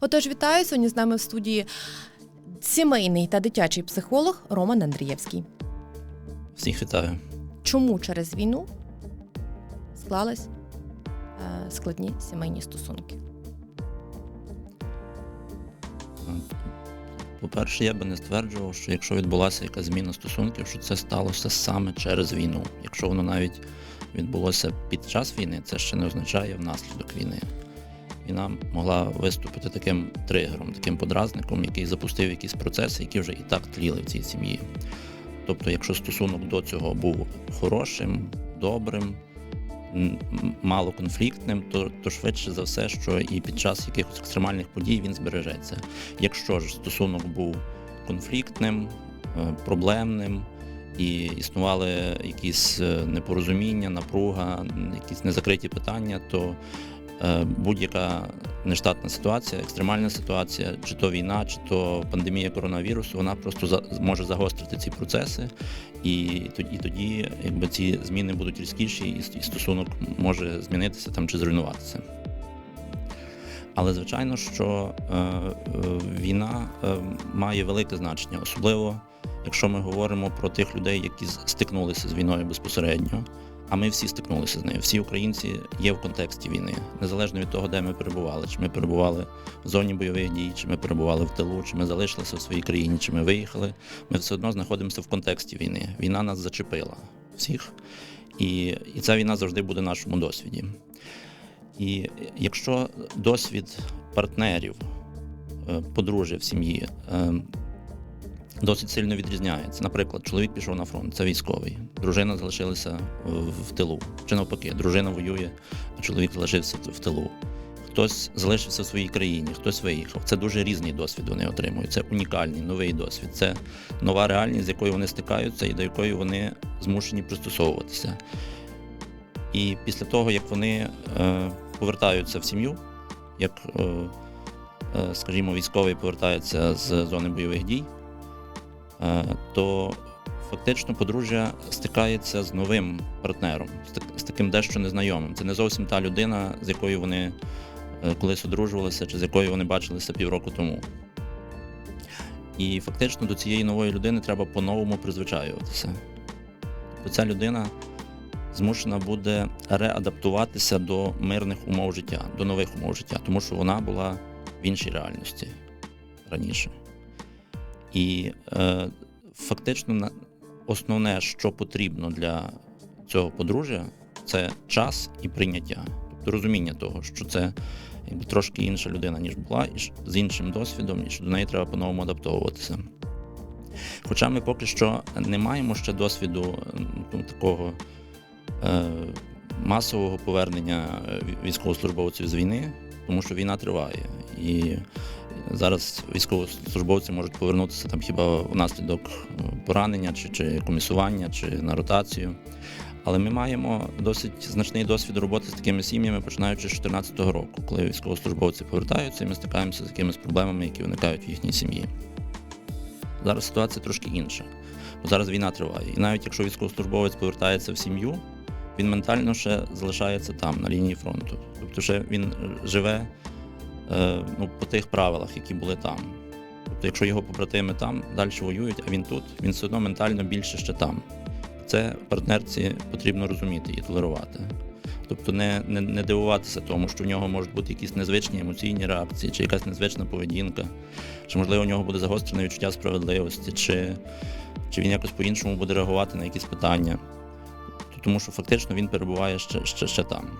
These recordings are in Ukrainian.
Отож, вітаю сьогодні з нами в студії сімейний та дитячий психолог Роман Андрієвський. Всіх вітаю. Чому через війну склались е, складні сімейні стосунки? По-перше, я би не стверджував, що якщо відбулася якась зміна стосунків, що це сталося саме через війну. Якщо воно навіть відбулося під час війни, це ще не означає внаслідок війни. Війна могла виступити таким тригером, таким подразником, який запустив якісь процеси, які вже і так тліли в цій сім'ї. Тобто, якщо стосунок до цього був хорошим, добрим, малоконфліктним, то, то швидше за все, що і під час якихось екстремальних подій він збережеться. Якщо ж стосунок був конфліктним, е, проблемним, і існували якісь е, непорозуміння, напруга, якісь незакриті питання, то будь-яка нештатна ситуація, екстремальна ситуація, чи то війна, чи то пандемія коронавірусу, вона просто може загострити ці процеси, і тоді, і тоді якби ці зміни будуть різкіші, і стосунок може змінитися там чи зруйнуватися. Але звичайно, що е, е, війна е, має велике значення, особливо якщо ми говоримо про тих людей, які стикнулися з війною безпосередньо. А ми всі стикнулися з нею. Всі українці є в контексті війни, незалежно від того, де ми перебували. Чи ми перебували в зоні бойових дій, чи ми перебували в тилу, чи ми залишилися в своїй країні, чи ми виїхали. Ми все одно знаходимося в контексті війни. Війна нас зачепила всіх, і, і ця війна завжди буде в нашому досвіді. І якщо досвід партнерів, е, подружжя в сім'ї е, досить сильно відрізняється. Наприклад, чоловік пішов на фронт, це військовий, дружина залишилася в- тилу. Чи навпаки, дружина воює, а чоловік залишився в тилу. Хтось залишився в своїй країні, хтось виїхав. Це дуже різний досвід вони отримують. Це унікальний новий досвід. Це нова реальність, з якою вони стикаються і до якої вони змушені пристосовуватися. І після того, як вони е, повертаються в сім'ю, як, е, е, скажімо, військовий повертається з зони бойових дій, то фактично подружжя стикається з новим партнером, з, таким дещо незнайомим. Це не зовсім та людина, з якою вони е, колись одружувалися, чи з якою вони бачилися півроку тому. І фактично до цієї нової людини треба по-новому призвичаюватися. Тобто ця людина змушена буде реадаптуватися до мирних умов життя, до нових умов життя, тому що вона була в іншій реальності раніше. І е, фактично основне, що потрібно для цього подружжя, це час і прийняття, тобто розуміння того, що це якби трошки інша людина, ніж була, і з іншим досвідом, і що до неї треба по-новому адаптовуватися. Хоча ми поки що не маємо ще досвіду ну, такого е, масового повернення е, військовослужбовців з війни, тому що війна триває. І зараз військовослужбовці можуть повернутися там хіба внаслідок е, поранення, чи, чи комісування, чи на ротацію. Але ми маємо досить значний досвід роботи з такими сім'ями, починаючи з 2014 року, коли військовослужбовці повертаються, і ми стикаємося з якимись проблемами, які виникають в їхній сім'ї. Зараз ситуація трошки інша, бо зараз війна триває. І навіть якщо військовослужбовець повертається в сім'ю, він ментально ще залишається там, на лінії фронту. Тобто ще він живе е, ну, по тих правилах, які були там. Тобто, якщо його побратими там далі воюють, а він тут, він все одно ментально більше ще там. Це партнерці потрібно розуміти і толерувати. Тобто не, не, не дивуватися тому, що в нього можуть бути якісь незвичні емоційні реакції, чи якась незвична поведінка, чи, можливо, у нього буде загострене відчуття справедливості, чи, чи він якось по-іншому буде реагувати на якісь питання. Тому що фактично він перебуває ще, ще, ще там.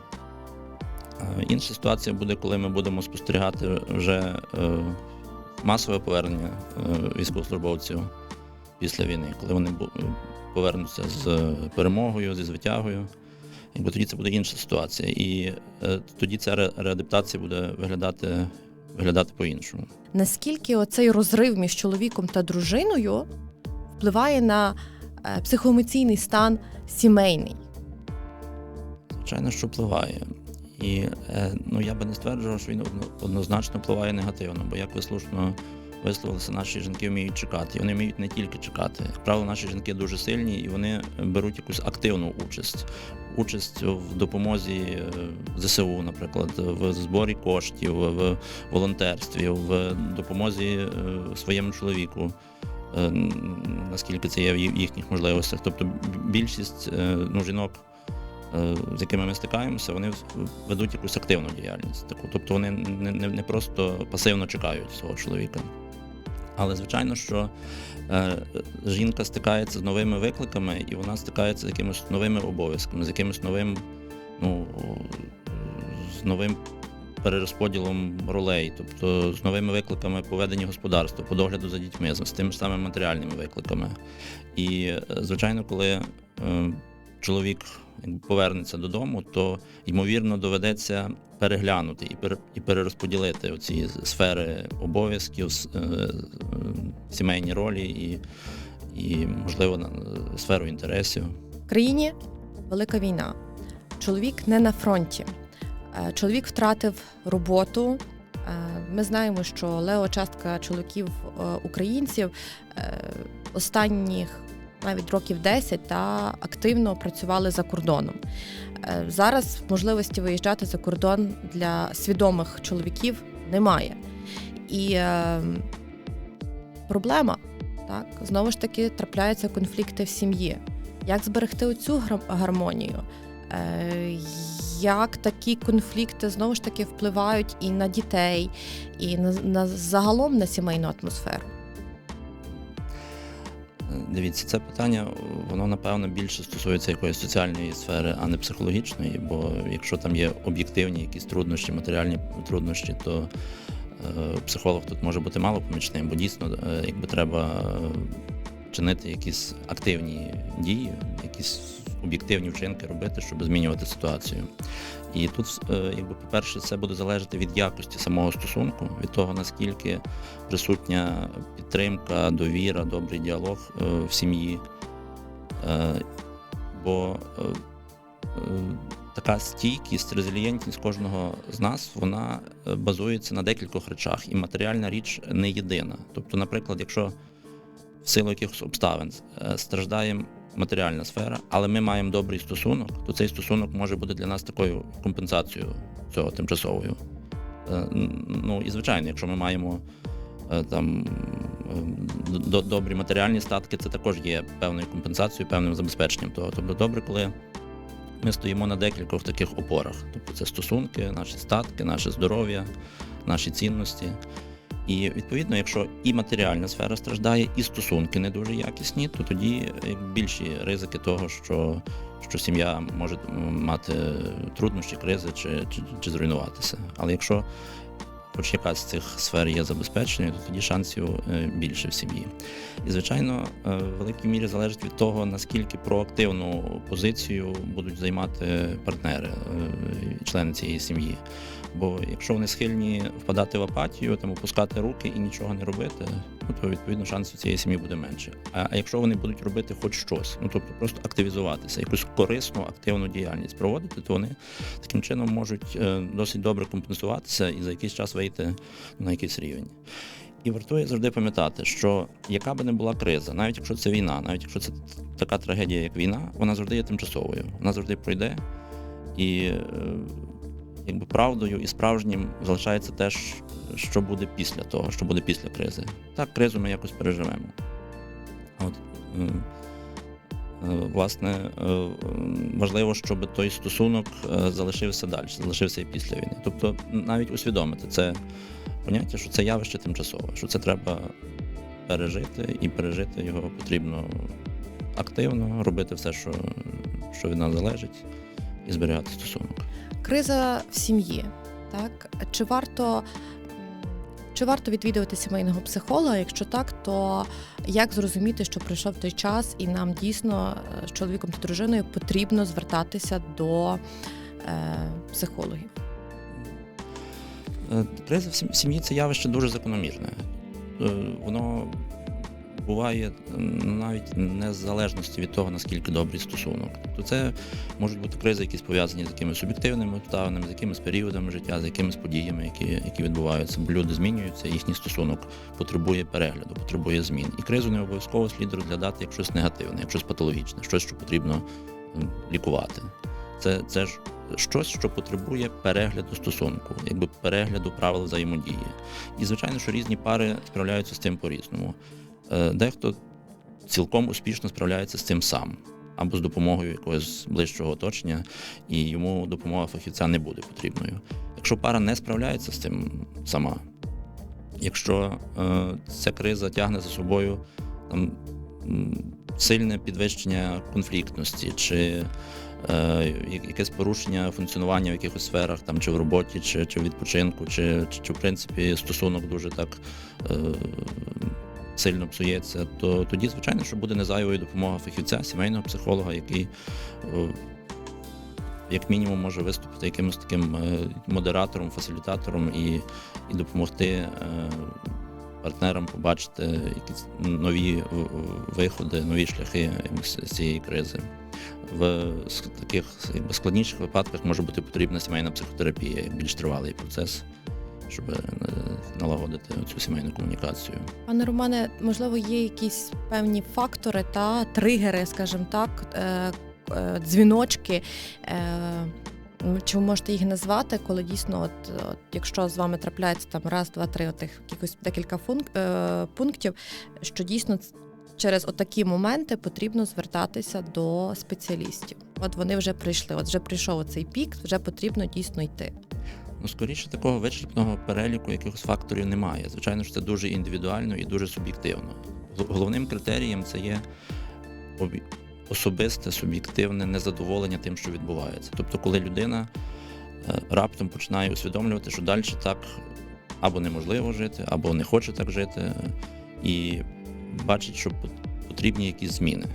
Е, Інша ситуація буде, коли ми будемо спостерігати вже е, масове повернення е, військовослужбовців після війни, коли вони повернуться з перемогою, зі звитягою. Якби тоді це буде інша ситуація. І тоді ця реадаптація буде виглядати, виглядати по-іншому. Наскільки оцей розрив між чоловіком та дружиною впливає на психоемоційний стан сімейний? Звичайно, що впливає. І е, ну, я би не стверджував, що він однозначно впливає негативно, бо як ви слушно висловилися, наші жінки вміють чекати. І вони вміють не тільки чекати. Як правило, наші жінки дуже сильні і вони беруть якусь активну участь. Участь в допомозі е, ЗСУ, наприклад, в зборі коштів, в волонтерстві, в допомозі е, своєму чоловіку. Наскільки це є в їхніх можливостях. Тобто більшість ну, жінок, з якими ми стикаємося, вони ведуть якусь активну діяльність. Таку. Тобто вони не, не, не просто пасивно чекають свого чоловіка. Але звичайно, що е, жінка стикається з новими викликами, і вона стикається з якимись новими обов'язками, з якимось новим, ну, з новим перерозподілом ролей, тобто з новими викликами по веденню господарства, по догляду за дітьми, з тими самими матеріальними викликами. І, е, звичайно, коли е, чоловік повернеться додому, то ймовірно доведеться переглянути і, пере, і перерозподілити ці сфери обов'язків, е, е, сімейні ролі і, і можливо, сферу інтересів. В країні велика війна. Чоловік не на фронті. Е, Чоловік втратив роботу. Ми знаємо, що лева частка чоловіків українців останніх навіть років 10 та активно працювали за кордоном. Е, Зараз можливості виїжджати за кордон для свідомих чоловіків немає. І е, проблема, так, знову ж таки, трапляються конфлікти в сім'ї. Як зберегти оцю гармонію? Е, Як такі конфлікти знову ж таки впливають і на дітей, і на, на загалом на сімейну атмосферу? Дивіться, це питання, воно напевно більше стосується якоїсь соціальної сфери, а не психологічної. Бо якщо там є об'єктивні якісь труднощі, матеріальні труднощі, то е, психолог тут може бути мало помічним, бо дійсно, е, якби треба е, чинити якісь активні дії, якісь об'єктивні вчинки робити, щоб змінювати ситуацію. І тут, е, якби, по-перше, це буде залежати від якості самого стосунку, від того, наскільки присутня підтримка, довіра, добрий діалог е, в сім'ї. Е, Бо така стійкість, резилієнтність кожного з нас, вона базується на декількох речах, і матеріальна річ не єдина. Тобто, наприклад, якщо в силу якихось обставин страждає матеріальна сфера, але ми маємо добрий стосунок, то цей стосунок може бути для нас такою компенсацією цього тимчасовою. Е, Ну і звичайно, якщо ми маємо е, там добрі матеріальні статки, це також є певною компенсацією, певним забезпеченням того. Тобто добре, коли ми стоїмо на декількох таких опорах. Тобто це стосунки, наші статки, наше здоров'я, наші цінності. І відповідно, якщо і матеріальна сфера страждає, і стосунки не дуже якісні, то тоді е, більші ризики того, що, що сім'я може мати труднощі, кризи чи, чи, чи зруйнуватися. Але якщо хоч якась з цих сфер є забезпеченою, то тоді шансів е, більше в сім'ї. І, звичайно, е, в великій мірі залежить від того, наскільки проактивну позицію будуть займати партнери, е, члени цієї сім'ї. Бо якщо вони схильні впадати в апатію, там опускати руки і нічого не робити, ну то відповідно шансів цієї сім'ї буде менше. А, якщо вони будуть робити хоч щось, ну тобто просто активізуватися, якусь корисну активну діяльність проводити, то вони таким чином можуть досить добре компенсуватися і за якийсь час вийти на якийсь рівень. І вартує завжди пам'ятати, що яка би не була криза, навіть якщо це війна, навіть якщо це така трагедія, як війна, вона завжди є тимчасовою, вона завжди пройде. І е, якби правдою і справжнім залишається те, що буде після того, що буде після кризи. Так, кризу ми якось переживемо. От, власне, е, е, важливо, щоб той стосунок е, залишився далі, залишився і після війни. Тобто навіть усвідомити це поняття, що це явище тимчасове, що це треба пережити, і пережити його потрібно активно, робити все, що, що від нас залежить, і зберігати стосунок. Криза в сім'ї. Так чи варто чи варто відвідувати сімейного психолога? Якщо так, то як зрозуміти, що прийшов той час, і нам дійсно е, з чоловіком та дружиною потрібно звертатися до е, психологів? Е, Криза в сім'ї це явище дуже закономірне. Е, Воно буває навіть незалежності від того, наскільки добрий стосунок. Тобто це можуть бути кризи, які пов'язані з якимись суб'єктивними обставинами, з якимись періодами життя, з якимись подіями, які, які відбуваються. Люди змінюються, їхній стосунок потребує перегляду, потребує змін. І кризу не обов'язково слід розглядати як щось негативне, як щось патологічне, щось, що потрібно лікувати. Це, це ж щось, що потребує перегляду стосунку, якби перегляду правил взаємодії. І звичайно, що різні пари справляються з цим по-різному. Е, Дехто цілком успішно справляється з цим сам або з допомогою якогось ближчого оточення, і йому допомога фахівця не буде потрібною. Якщо пара не справляється з цим сама, якщо е, ця криза тягне за собою там, сильне підвищення конфліктності чи е, якесь порушення функціонування в якихось сферах, там, чи в роботі, чи, чи в відпочинку, чи, чи, чи в принципі стосунок дуже так е, сильно псується, то тоді, звичайно, що буде незайвою допомога фахівця, сімейного психолога, який е, як мінімум може виступити якимось таким е, модератором, фасилітатором і, і допомогти е, партнерам побачити якісь нові виходи, нові шляхи з цієї кризи. В таких складніших випадках може бути потрібна сімейна психотерапія, більш тривалий процес, щоб налагодити цю сімейну комунікацію. Пане Романе, можливо, є якісь певні фактори та тригери, скажімо так, е, е, дзвіночки. е, Чи ви можете їх назвати, коли дійсно, от, от якщо з вами трапляється там раз, два, три, отих якихось декілька функ, е, пунктів, що дійсно через отакі моменти потрібно звертатися до спеціалістів. От вони вже прийшли, от вже прийшов цей пік, вже потрібно дійсно йти. Ну, скоріше такого вичерпного переліку якихось факторів немає. Звичайно, що це дуже індивідуально і дуже суб'єктивно. Головним критерієм це є особисте суб'єктивне незадоволення тим, що відбувається. Тобто, коли людина е, раптом починає усвідомлювати, що далі так або неможливо жити, або не хоче так жити, і бачить, що потрібні якісь зміни.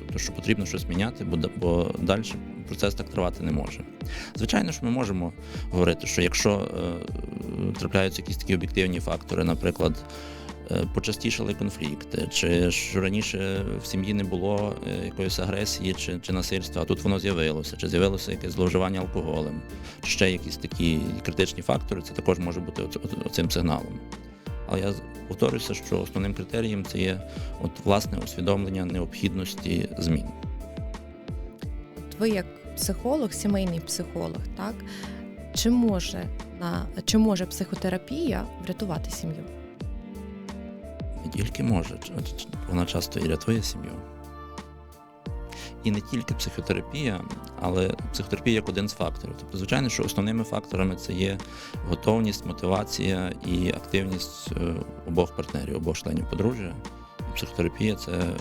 Тобто, що потрібно щось міняти, бо далі процес так тривати не може. Звичайно ж, ми можемо говорити, що якщо е, трапляються якісь такі об'єктивні фактори, наприклад, е, почастішали конфлікти, чи що раніше в сім'ї не було е, якоїсь агресії чи, чи насильства, а тут воно з'явилося, чи з'явилося якесь зловживання алкоголем, чи ще якісь такі критичні фактори, це також може бути оцим сигналом. Але я повторюся, що основним критерієм це є от власне усвідомлення необхідності змін. Ви як психолог, сімейний психолог, так чи може на чи може психотерапія врятувати сім'ю? Не тільки може, вона часто і рятує сім'ю. І не тільки психотерапія, але психотерапія як один з факторів. Тобто, звичайно, що основними факторами це є готовність, мотивація і активність е, обох партнерів, обох членів подружжя. Психотерапія це е,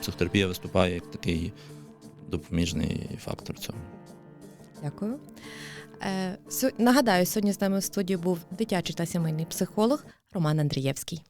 психотерапія виступає як такий допоміжний фактор цього. Дякую. Е, нагадаю, сьогодні з нами в студії був дитячий та сімейний психолог Роман Андрієвський.